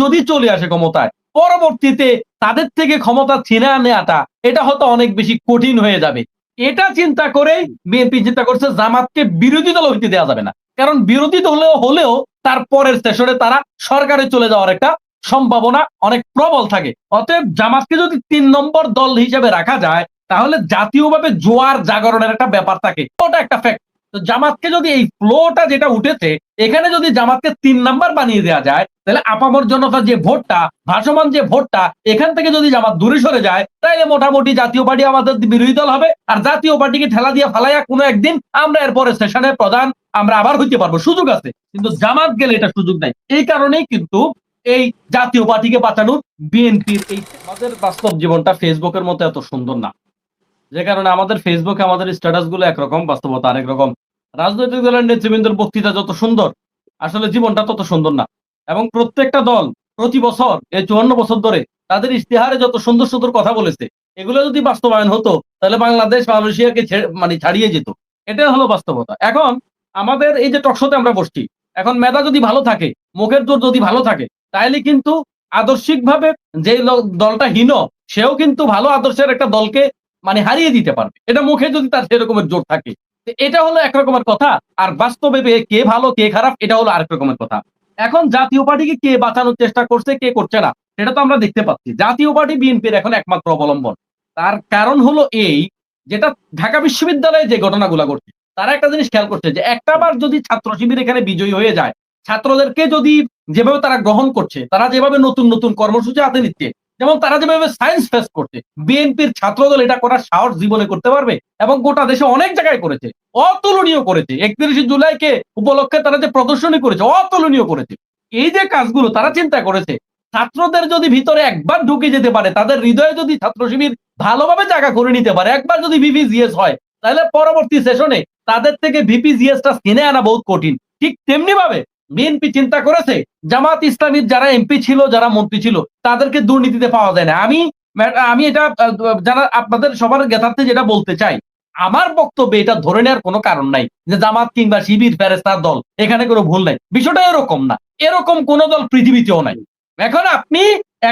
যদি চলে আসে ক্ষমতায়, পরবর্তীতে তাদের থেকে ক্ষমতা ছিনে নেওয়াটা এটা হয়তো অনেক বেশি কঠিন হয়ে যাবে। এটা চিন্তা করেই বিএনপি চিন্তা করছে জামাতকে বিরোধী দল হইতে দেওয়া যাবে না। কারণ বিরোধী দলেও হলেও তার পরের সেশনে তারা সরকারে চলে যাওয়ার একটা সম্ভাবনা অনেক প্রবল থাকে। অতএব জামাতকে যদি তিন নম্বর দল হিসেবে রাখা যায়, তাহলে জাতীয়ভাবে জোয়ার জাগরণের একটা ব্যাপার থাকে। ওটা একটা ফ্যাক্ট তো জামাতকে যদি এই ফ্লোটা যেটা উঠেছে, এখানে যদি জামাতকে তিন নাম্বার বানিয়ে দেওয়া যায় তাহলে আপামর জনতা যে ভোটটা, ভাসমান যে ভোটটা, এখান থেকে যদি জামাত দূরে সরে যায় তাহলে মোটামুটি জাতীয় পার্টি আমাদের বিরোধী দল হবে। আর জাতীয় পার্টিকে ঠেলা দিয়ে ফালাইয়া কোনো একদিন আমরা এরপরে সেশনের প্রধান, আমরা আবার হইতে পারব। সুযোগ আছে, কিন্তু জামাত গেলে এটা সুযোগ নাই। এই কারণেই কিন্তু এই জাতীয় পার্টিকে বাঁচানোর বিএনপির এই আমাদের বাস্তব জীবনটা ফেসবুকের মতো এত সুন্দর না। যে কারণে আমাদের ফেসবুকে আমাদের স্ট্যাটাসগুলো একরকম, বাস্তবতা আরেক রকম। রাজনৈতিক দলের নেতৃবৃন্দের বক্তৃতা যত সুন্দর, আসলে জীবনটা তত সুন্দর না। এবং প্রত্যেকটা দল প্রতি বছর, এই চুয়ান্ন বছর ধরে তাদের ইশতেহারে যত সুন্দর সুন্দর কথা বলেছে, এগুলো যদি বাস্তবায়ন হতো, তাহলে বাংলাদেশ মালয়েশিয়াকে মানে ছাড়িয়ে যেত। এটাই হলো বাস্তবতা। এখন আমাদের এই যে টকশোতে আমরা বসছি, এখন মেধা যদি ভালো থাকে, মুখের জোর যদি ভালো থাকে তাহলে কিন্তু আদর্শিকভাবে যে দলটা হীন, সেও কিন্তু ভালো আদর্শের একটা দলকে মানে হারিয়ে দিতে পারবে। এটা মুখে যদি তার সেরকমের জোর থাকে। এটা হলো এক রকমের কথা, আর বাস্তবে কে ভালো, কে খারাপ, এটা হলো আরেক রকমের কথা। এখন জাতীয় পার্টিকে কে বাঁচানোর চেষ্টা করছে, কে করছে না, সেটা তো আমরা দেখতে পাচ্ছি। জাতীয় পার্টি, বিএনপির এখন একমাত্র অবলম্বন। তার কারণ হলো এই, যেটা ঢাকা বিশ্ববিদ্যালয়ে যে ঘটনাগুলো ঘটছে, তারা একটা জিনিস খেয়াল করছে যে একটাবার যদি ছাত্র শিবির এখানে বিজয়ী হয়ে যায়, ছাত্রদেরকে যদি যেভাবে তারা গ্রহণ করছে, তারা যেভাবে নতুন নতুন কর্মসূচি হাতে নিচ্ছে যেমন তারা যেভাবে সায়েন্স ফেস করছে বিএনপির ছাত্রদল এটা করার সাহস জীবনে করতে পারবে এবং গোটা দেশে অনেক জায়গায় করেছে, অতুলনীয় করেছে। একত্রিশে জুলাইকে উপলক্ষে তারা যে প্রদর্শনী করেছে, অতুলনীয় করেছে। এই যে কাজগুলো তারা চিন্তা করেছে, ছাত্রদের যদি ভিতরে একবার ঢুকে যেতে পারে, তাদের হৃদয়ে যদি ছাত্র শিবির ভালোভাবে জায়গা করে নিতে পারে, একবার যদি ভিপিজিএস হয়, তাহলে পরবর্তী সেশনে তাদের থেকে ভিপিজিএসটা কিনে আনা বহুত কঠিন। ঠিক তেমনি ভাবে বিএনপি চিন্তা করেছে, জামাত ইসলামীর যারা এমপি ছিল, যারা মন্ত্রী ছিল, তাদেরকে দুর্নীতিতে পাওয়া যায় না। আমি আমি এটা যারা আপনাদের সবার জ্ঞাতার্থে যেটা বলতে চাই, আমার বক্তব্যে এটা ধরে নেওয়ার কোনো কারণ নাই যে জামাত কিংবা শিবির ফেরেস্তার দল, এখানে কোনো ভুল নাই। বিষয়টা এরকম না। এরকম কোন দল পৃথিবীতেও নাই। এখন আপনি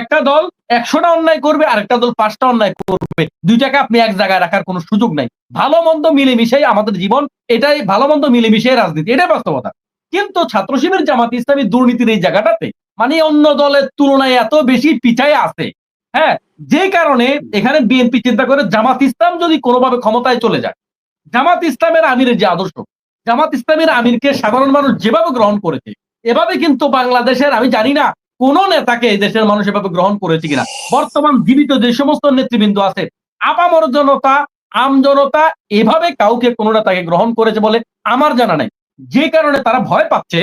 একটা দল একশোটা অন্যায় করবে, আরেকটা দল পাঁচটা অন্যায় করবে। দুইটাকে আপনি এক জায়গায় রাখার কোনো সুযোগ নাই। ভালো মন্দ মিলেমিশেই আমাদের জীবন, এটাই ভালো মন্দ মিলেমিশে রাজনীতি। এটাই বাস্তবতা। কিন্তু ছাত্র শিবির জামাত ইসলামী দুর্নীতির এই জায়গাটাতে মানে অন্য দলের তুলনায় এত বেশি পিছায় আছে হ্যাঁ? যে কারণে এখানে বিএনপি চিন্তা করে জামাত ইসলাম যদি কোনোভাবে ক্ষমতায় চলে যায়, জামাত ইসলামের আমিরের যে আদর্শ, জামাত ইসলামের আমিরকে সাধারণ মানুষ যেভাবে গ্রহণ করেছে, এভাবে কিন্তু বাংলাদেশের, আমি জানি না কোন নেতাকে এই দেশের মানুষ এভাবে গ্রহণ করেছে কিনা, বর্তমান জীবিত যে সমস্ত নেতৃবৃন্দ আছে, আপামর জনতা, আম জনতা এভাবে কাউকে কোন নেতাকে গ্রহণ করেছে বলে আমার জানা নাই। যে কারণে তারা ভয় পাচ্ছে,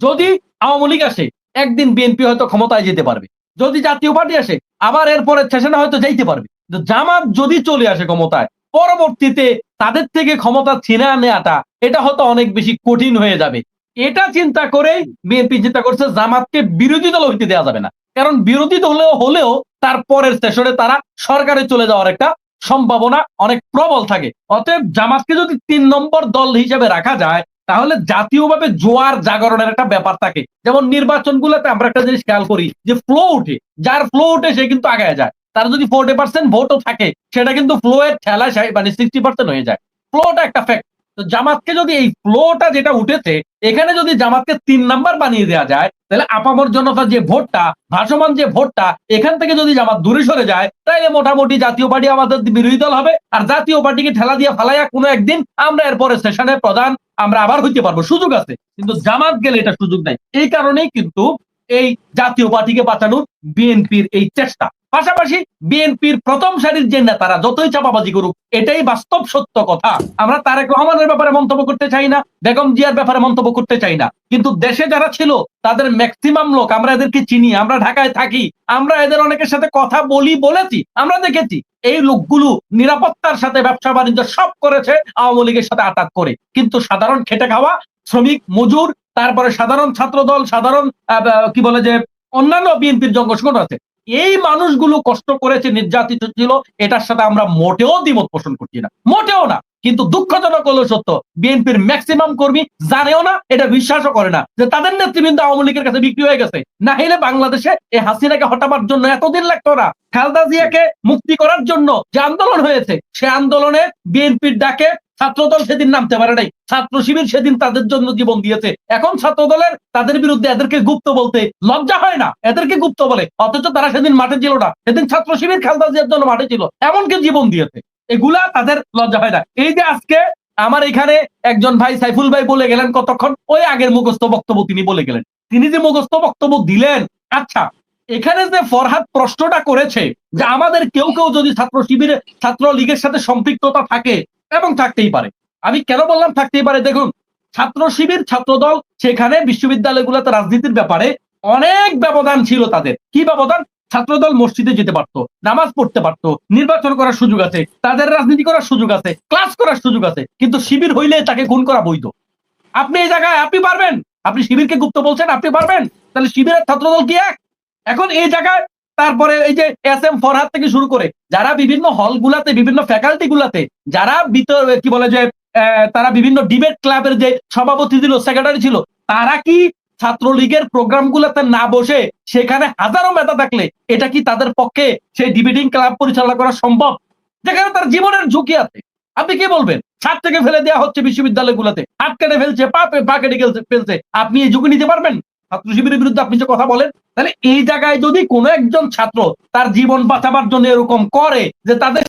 যদি আওয়ামী লীগ আসে, একদিন বিএনপি হয়তো ক্ষমতায় যেতে পারবে। যদি জাতীয় পার্টি আসে, আবার এরপরে সেশনে হয়তো যাইতে পারবে। জামাত যদি চলে আসে ক্ষমতায়, পরবর্তীতে তাদের থেকে ক্ষমতা ছিনে নেওয়াটা, এটা হয়তো অনেক বেশি কঠিন হয়ে যাবে। এটা চিন্তা করে বিএনপি চিন্তা করছে জামাতকে বিরোধী দল হইতে দেওয়া যাবে না। কারণ বিরোধী দলেও হলেও তার পরের তারা সরকারে চলে যাওয়ার একটা সম্ভাবনা অনেক প্রবল থাকে। অতএব জামাতকে যদি তিন নম্বর দল হিসেবে রাখা যায়, তাহলে জাতীয়ভাবে জোয়ার জাগরণের একটা ব্যাপার থাকে। যেমন নির্বাচন গুলোতে আমরা একটা জিনিস খেয়াল করি যে ফ্লো উঠে যার ফ্লো উঠে সে কিন্তু আগায় যায়। তার যদি ফোর্টি পার্সেন্ট ভোটও থাকে, সেটা কিন্তু ফ্লো এর ঠেলায় সে- মানে সিক্সটি পার্সেন্ট হয়ে যায়। ফ্লোটা একটা ফ্যাক্ট তো জামাতকে যদি এই ফ্লোটা যেটা উঠেছে, এখানে যদি জামাতকে তিন নাম্বার বানিয়ে দেওয়া যায় তাহলে আপামর জনতা যে ভোটটা, ভাসমান যে ভোটটা, এখান থেকে যদি জামাত দূরে সরে যায় তাহলে মোটামুটি জাতীয় পার্টি আমাদের বিরোধী দল হবে। আর জাতীয় পার্টিকে ঠেলা দিয়ে ফালাইয়া কোনো একদিন আমরা এরপরে সেশনে প্রধান আমরা আবার হইতে পারব। সুযোগ আছে, কিন্তু জামাত গেলে এটা সুযোগ নাই। এই কারণেই কিন্তু এই জাতীয় পার্টিকে বাঁচানোর বিএনপির এই চেষ্টা। পাশাপাশি বিএনপির প্রথম সারির যে নেতারা যতই চাপাবাজি করুক, এটাই বাস্তব সত্য কথা। আমরা তারেক রহমানের ব্যাপারে মন্তব্য করতে চাই না, বেগম জিয়ার ব্যাপারে মন্তব্য করতে চাই না। কিন্তু দেশে যারা ছিল, তাদের ম্যাক্সিমাম লোক, আমরা এদেরকে চিনি, আমরা ঢাকায় থাকি, আমরা এদের অনেকের সাথে কথা বলি, বলেছি, আমরা দেখেছি। এই লোকগুলো নিরাপত্তার সাথে ব্যবসা বাণিজ্য সব করেছে, আওয়ামী লীগের সাথে আটাক করে। কিন্তু সাধারণ খেটে খাওয়া, শ্রমিক, মজুর, তারপরে সাধারণ ছাত্র দল সাধারণ কি বলে যে, অন্যান্য বিএনপির জঙ্গ সংগঠন আছে এই মানুষগুলো কষ্ট করেছে, নির্যাতিত ছিল, এটার সাথে আমরা মোটেও দ্বিমত পোষণ করছি না। মোটেও না, কিন্তু দুঃখজনক হলো সত্য, বিএনপির ম্যাক্সিমাম কর্মী জানেও না, এটা বিশ্বাসও করে না, যে তাদের নেতৃবৃন্দ আওয়ামী লীগের কাছে বিক্রি হয়ে গেছে। না হলে বাংলাদেশে এই হাসিনাকে হটাবার জন্য এতদিন লাগতো না। খালদা জিয়াকে মুক্তি করার জন্য যে আন্দোলন হয়েছে, সে আন্দোলনে বিএনপির ডাকে ছাত্রদল সেদিন নামতে পারে নাই। ছাত্র শিবির সেদিন তাদের জন্য জীবন দিয়েছে। এখন ছাত্রদলের তাদের বিরুদ্ধে এদেরকে গুপ্ত বলতে লজ্জা হয় না। এদেরকে গুপ্ত বলে। অথচ তারা সেদিন মাঠে ছিল না। সেদিন ছাত্র শিবির খালদা জিয়ার জন্য মাঠে ছিল। এমনকি জীবন দিয়েছে। এগুলা তাদের লজ্জা হয় না। এই যে আজকে আমার এখানে একজন ভাই সাইফুল ভাই বলে গেলেন কতক্ষণ? ওই আগের মুখস্থ বক্তব্য তিনি বলে গেলেন। তিনি যে মুখস্থ বক্তব্য দিলেন আচ্ছা এখানে যে ফরহাদ প্রশ্নটা করেছে যে আমাদের কেউ কেউ যদি ছাত্র শিবিরে ছাত্র লীগের সাথে সম্পৃক্ততা থাকে এবং থাকতেই পারে। আমি কেন বললাম থাকতেই পারে? দেখুন, ছাত্র শিবির, ছাত্র দল, সেখানে বিশ্ববিদ্যালয়গুলোতে রাজনীতির ব্যাপারে অনেক ব্যবধান ছিল তাদের। কি ব্যবধান? ছাত্রদল মসজিদে যেতে পারতো, নামাজ পড়তে পারতো, নির্বাচন করার সুযোগ আছে, তাদের রাজনীতি করার সুযোগ আছে, ক্লাস করার সুযোগ আছে, কিন্তু শিবির হইলে তাকে খুন করা বৈধ। আপনি এই জায়গায়, আপনি পারবেন। আপনি শিবিরকে গুপ্ত বলছেন, আপনি পারবেন। তাহলে শিবিরের ছাত্রদল কি এক? এখন এই জায়গায় তারপরে এই যে এস এম ফরহাদ থেকে শুরু করে, যারা বিভিন্ন হল গুলাতে, বিভিন্ন ফ্যাকাল্টি গুলাতে, যারা ভিতর কি বলে যে তারা বিভিন্ন ডিবেট ক্লাবের যে সভাপতি ছিল সেক্রেটারি ছিল, তারা কি ছাত্রলীগের প্রোগ্রাম গুলাতে না বসে সেখানে হাজারো মেধা থাকলে এটা কি তাদের পক্ষে সেই ডিবেটিং ক্লাব পরিচালনা করা সম্ভব? যেখানে তার জীবনের ঝুঁকি আছে। আপনি কি বলবেন? ছাদ থেকে ফেলে দেওয়া হচ্ছে বিশ্ববিদ্যালয়গুলোতে। হাত কেটে ফেলছে, পা পা কেটে ফেলছে। আপনি এই ঝুঁকি নিতে পারবেন? ছাত্র শিবিরের বিরুদ্ধে আপনি যে কথা বলেন, তাহলে এই জায়গায় যদি কোনো একজন ছাত্র তার জীবন বাঁচাবার জন্য এরকম করে যে তাদের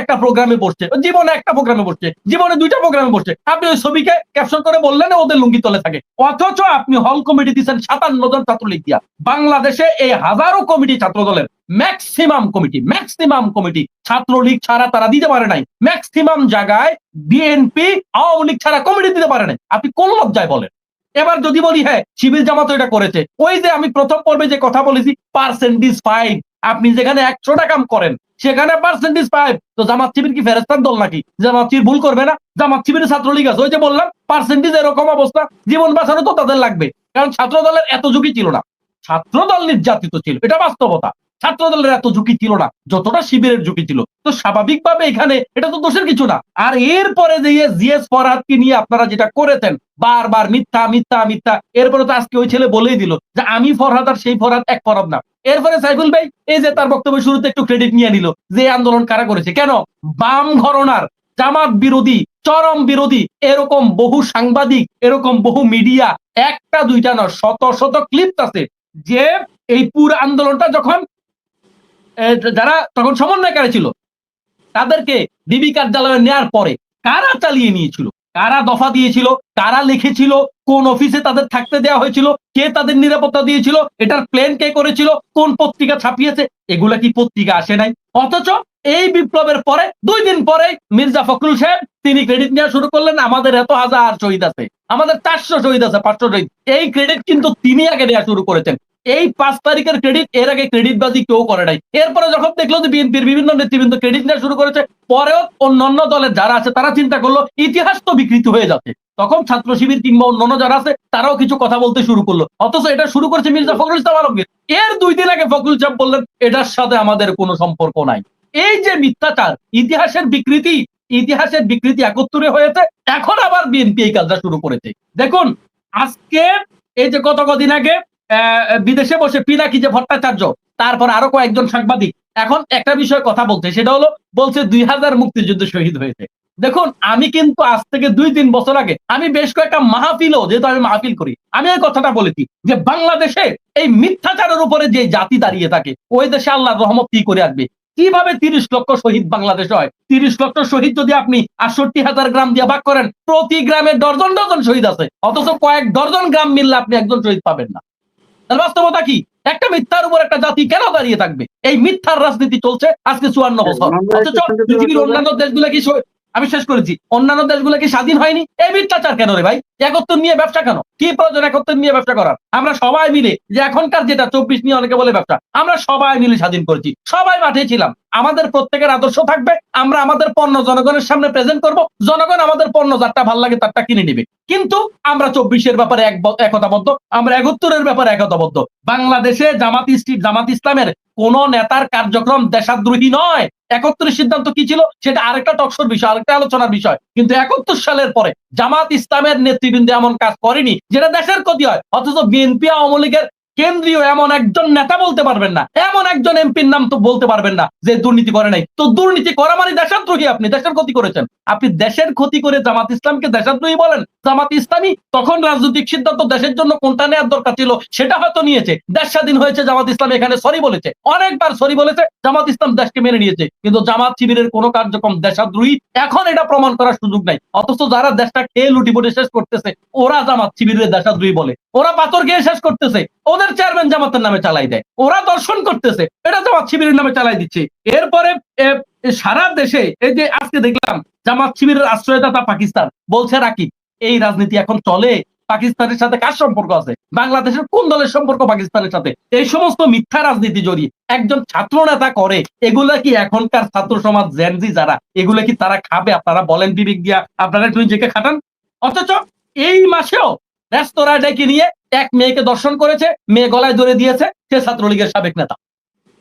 একটা প্রোগ্রামে বসছে জীবনে একটা প্রোগ্রামে বসছে, জীবনে দুইটা প্রোগ্রামে বসছে, আপনি ওই ছবিকে ক্যাপশন করে বললেন ওদের লুঙ্গি তলে থাকে। অথচ আপনি হল কমিটি দিচ্ছেন সাতান্ন জন ছাত্রলীগ দিয়া। বাংলাদেশে এই হাজারো কমিটি ছাত্র দলের maximum committee maximum committee. Chhatra League ছাড়া তারা দিতে পারে নাই। ম্যাক্সিমাম জায়গায় বিএনপি আওয়ামী লীগ ছাড়া কমিটি দিতে পারে নাই। আপনি কোন লজ্জায় বলেন? এবার যদি বলি হ্যাঁ শিবির জামাত এটা করেছে। ওই যে আমি প্রথম পর্বে যে কথা বলেছি পার্সেন্টেজ ফাইভ আপনি যেখানে একশো টাকা করেন, সেখানে পার্সেন্টেজ ফাইভ তো জামাত শিবির কি ফেরেস্তার দল নাকি? জামাত শিবির ভুল করবে না। জামাত শিবিরের ছাত্রলীগ আছে। ওই যে বললাম পার্সেন্টেজ এরকম অবস্থা, জীবন বাঁচানো তো তাদের লাগবে। কারণ ছাত্র দলের এত ঝুঁকি ছিল না। ছাত্র দল নির্যাতিত ছিল। এটা বাস্তবতা। ছাত্র দলের এত ঝুঁকি ছিল না, যতটা শিবিরের ঝুঁকি ছিল। তো স্বাভাবিকভাবে এখানে এটা তো দোষের কিছু না। আর এরপরে যে জিএস ফরহাদকে নিয়ে আপনারা যেটা করেছেন, বারবার মিথ্যা মিথ্যা মিথ্যা, এরপরে তো আজকে ওই ছেলে বলেই দিল যে আমি ফরহাদ আর সেই ফরহাদ এক ফরহাদ না। এরপরে সাইফুল ভাই, এই যে তার বক্তব্য শুরুতে একটু ক্রেডিট নিয়ে নিল যে আন্দোলন কারা করেছে। কেন? বাম ঘরনার জামাত বিরোধী, চরম বিরোধী, এরকম বহু সাংবাদিক, এরকম বহু মিডিয়া একটা, দুইটা না শত শত ক্লিপ আছে যে এই পুরো আন্দোলনটা যখন যারা তখন সমন্বয়কারী ছিল, তাদেরকে ডিবি কার্যালয়ে নেয়ার পরে কারা চালিয়ে নিয়েছিল? কারা দফা দিয়েছিল? কারা লিখেছিল? কোন অফিসে তাদের থাকতে দেওয়া হয়েছিল? কে তাদের নিরাপত্তা দিয়েছিল? এটার প্লেন কে করেছিল? কোন পত্রিকা ছাপিয়েছে? এগুলা কি পত্রিকা আসে নাই? অথচ এই বিপ্লবের পরে, দুই দিন পরে মির্জা ফখরুল সাহেব, তিনি ক্রেডিট নেওয়া শুরু করলেন। আমাদের এত হাজার শহীদ আছে। আমাদের চারশো শহীদ আছে, পাঁচশো শহীদ। এই ক্রেডিট কিন্তু তিনি আগে নেওয়া শুরু করেছেন। এই পাঁচ তারিখের ক্রেডিট এর আগে ক্রেডিট বাজি কেউ করে নাই। এরপরে যখন দেখল যে বিএনপির বিভিন্ন নেতৃবৃন্দ ক্রেডিট নেওয়া শুরু করেছে, পরেও অন্যান্য দলের যারা আছে তারা চিন্তা করল, ইতিহাস তো বিকৃত হয়ে যাচ্ছে। তখন ছাত্র শিবির কিংবা অন্যান্য যারা আছে, তারাও কিছু কথা বলতে শুরু করল। অথচ এটা শুরু করেছে মির্জা ফখরুল ইসলাম আলমগীর। এর দুই দিন আগে ফখরুল সাহেব বললেন, এটার সাথে আমাদের কোনো সম্পর্ক নাই। এই যে মিথ্যাচার, ইতিহাসের বিকৃতি ইতিহাসের বিকৃতি একত্রে হয়েছে, এখন আবার বিএনপি এই কাজটা শুরু করেছে। দেখুন, আজকে, এই যে কত কদিন আগে বিদেশে বসে পিনাকি যে ভট্টাচার্য, তারপর আরও কয়েকজন সাংবাদিক, এখন একটা বিষয় কথা বলছে সেটা হলো বলছে দুই হাজার মুক্তিযুদ্ধ শহীদ হয়েছে। দেখুন, আমি কিন্তু আজ থেকে দুই তিন বছর আগে, আমি বেশ কয়েকটা মাহফিলও, যেহেতু আমি মাহফিল করি, আমি এই কথাটা বলেছি যে বাংলাদেশে এই মিথ্যাচারের উপরে যে জাতি দাঁড়িয়ে থাকে, ওই দেশে আল্লাহ রহমত কি করে আসবে? কীভাবে তিরিশ লক্ষ শহীদ বাংলাদেশ হয়? তিরিশ লক্ষ শহীদ যদি আপনি আটষট্টি হাজার গ্রাম দিয়ে ভাগ করেন, প্রতি গ্রামে ডজন ডজন শহীদ আছে, অথচ কয়েক ডজন গ্রাম মিললে আপনি একজন শহীদ পাবেন না। বাস্তবতা কি? একটা মিথ্যার উপর একটা জাতি কেন দাঁড়িয়ে থাকবে? এই মিথ্যার রাজনীতি চলছে আজকে চুয়ান্ন বছর। অথচ পৃথিবীর অন্যান্য দেশগুলো কি আমি শেষ করেছি। অন্যান্য দেশগুলো কি স্বাধীন হয়নি? এই মিথ্যাচার কেন রে ভাই? একত্র নিয়ে ব্যবসা কেন? কি প্রয়োজন একত্র নিয়ে ব্যবসা করার? আমরা সবাই মিলে যে এখনকার যেটা চব্বিশ নিয়ে অনেকে বলে ব্যবসা, আমরা সবাই মিলে স্বাধীন করেছি। সবাই মাঠে ছিলাম। আমাদের প্রত্যেকের আদর্শ থাকবে। আমরা আমাদের পণ্য জনগণের সামনে প্রেজেন্ট করব। জনগণ আমাদের পণ্য যারটা ভালো লাগে তারটা কিনে নিবে। কিন্তু আমরা চব্বিশের ব্যাপারে এক একতাবদ্ধ, আমরা একত্তরের ব্যাপারে একতাবদ্ধ। বাংলাদেশে জামাত ইসলাম জামাত ইসলামের কোন নেতার কার্যক্রম দেশাদ্রোহী নয়। একাত্তরের সিদ্ধান্ত কি ছিল? সেটা আরেকটা টকশোর বিষয়, আরেকটা আলোচনার বিষয়। কিন্তু একাত্তর সালের পরে জামাত ইসলামের নেতৃবৃন্দ এমন কাজ করেনি, যেটা দেশের ক্ষতি হয়। অথচ বিএনপি আওয়ামী লীগের কেন্দ্রীয় এমন একজন নেতা বলতে পারবেন না, এমন একজন এমপির নাম তো বলতে পারবেন না যে দুর্নীতি করে নাই। তো দুর্নীতি করা মানে দেশাদ্রোহী আপনি, দেশের ক্ষতি করেছেন। আপনি দেশের ক্ষতি করে জামাত ইসলামকে দেশাদ্রোহী বলেন, জামাত ইসলামী তখন রাজনৈতিক সিদ্ধান্ত দেশের জন্য কোনটা নেওয়ার দরকার ছিল সেটা হয়তো নিয়েছে। দেশ স্বাধীন হয়েছে, জামাত ইসলাম এখানে সরি বলেছে। অনেকবার সরি বলেছে, জামাত ইসলাম দেশকে মেনে নিয়েছে। কিন্তু জামাত শিবিরের কোন কার্যক্রম দেশাদ্রোহী এখন এটা প্রমাণ করার সুযোগ নাই। অথচ যারা দেশটা খেয়ে লুটিপুটে শেষ করতেছে, ওরা জামাত শিবিরের দেশাদ্রোহী বলে। ওরা পাথর খেয়ে শেষ করতেছে। ওদের চেয়ারম্যান জামাতের নামে চালাই দেয়। ওরা দর্শন করতেছে। এটা জামাত শিবিরের নামে চালাই দিচ্ছে। এরপরে সারা দেশে, এই যে আজকে দেখলাম, জামাত শিবিরের আশ্রয়দাতা পাকিস্তান। বলছে রাকিব, এই রাজনীতি এখন চলে? পাকিস্তানের সাথে কার সম্পর্ক আছে? বাংলাদেশের কোন দলের সম্পর্ক পাকিস্তানের সাথে? এই সমস্ত মিথ্যা রাজনীতি জড়িয়ে একজন ছাত্র নেতা করে, এগুলা কি এখনকার ছাত্র সমাজ জেনজি যারা, এগুলো কি তারা খাবে? আপনারা বলেন বিবেক দিয়া। আপনারা একটু নিজেকে খাটান। অথচ এই মাসেও রেস্তোরাঁ ডেকে নিয়ে এক মেয়েকে দর্শন করেছে, মেয়ে গলায় ধরে দিয়েছে, সে ছাত্রলীগের সাবেক নেতা।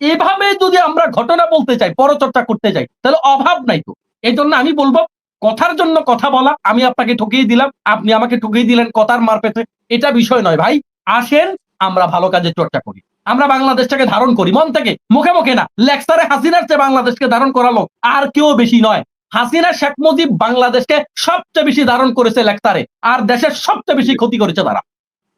এভাবে যদি আমরা ঘটনা বলতে চাই, পরচর্চা করতে চাই, তাহলে অভাব নাই তো। এই জন্য আমি বলব, কথার জন্য কথা বলা, আমি আপনাকে ঠকিয়ে দিলাম, আপনি আমাকে ঠকিয়ে দিলেন কথার মারপেতে এটা বিষয় নয় ভাই, আসেন, আমরা ভালো কাজের চর্চা করি। আমরা বাংলাদেশটাকে ধারণ করি, মন থেকে, মুখে মুখে না। লেকচারে হাসিনার চেয়ে বাংলাদেশকে ধারণ করালো আর কেউ বেশি নয়। হাসিনা, শেখ মুজিব বাংলাদেশকে সবচেয়ে বেশি ধারণ করেছে লেকচারে, আর দেশের সবচেয়ে বেশি ক্ষতি করেছে তারা।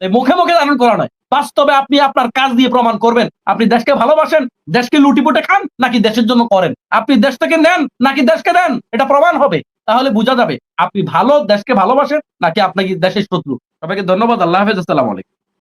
মুখে মুখে ধারণ করা নয়। বাস্তবে আপনি আপনার কাজ দিয়ে প্রমাণ করবেন। আপনি দেশকে ভালোবাসেন, দেশকে লুটিপুটে খান, নাকি দেশের জন্য করেন? আপনি দেশ থেকে নেন, নাকি দেশকে দেন? এটা প্রমাণ হবে। তাহলে বোঝা যাবে, আপনি ভালো দেশকে ভালোবাসেন, নাকি আপনাকে দেশের শত্রু। সবাইকে ধন্যবাদ, আল্লাহ হাফেজ, আসসালাম আলাইকুম।